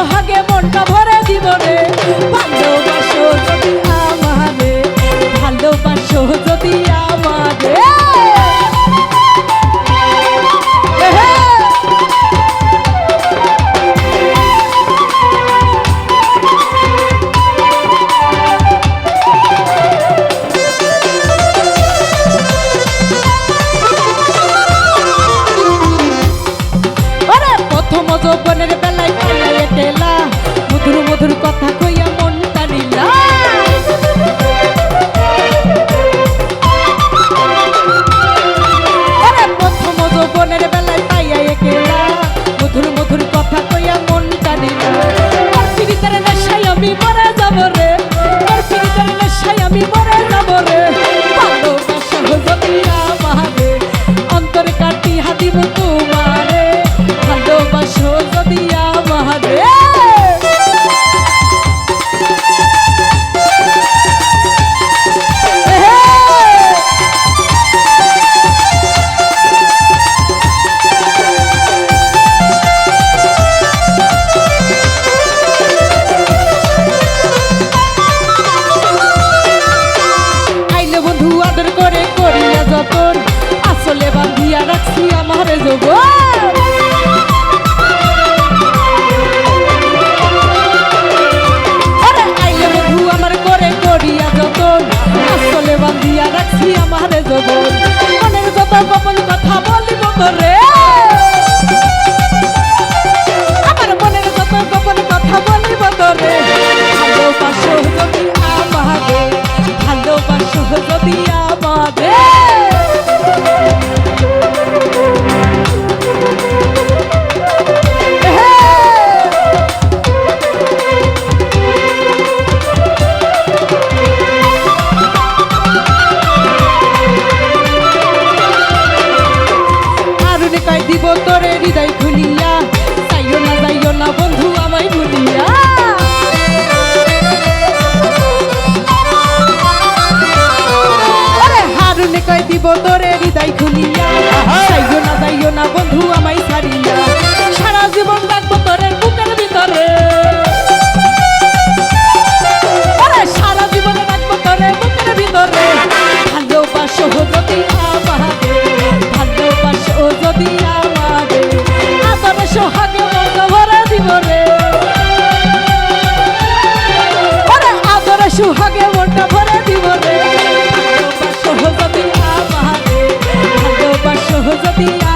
সোহাগে people. ভালোবাসো যদি আমাদের ভালোবাসো যদি আমাদের দিব তোরে হৃদয় দিব তোরে হৃদয় খুলিয়া। যাইও না যাইও না বন্ধু আমায় ছাড়িয়া। সারা জীবন রাখব তোরে বুকের ভিতরে। সারা জীবন রাখব তোরে বুকের ভিতরে। ভালোবাসো যদি আমাদের, ভালোবাসো যদি আমাদের। আদরে সোহাগ ভরা দিব রে। আদরে সোহাগে মোটা ভরা Filosofia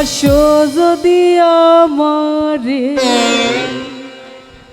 আসো যদি আমারে।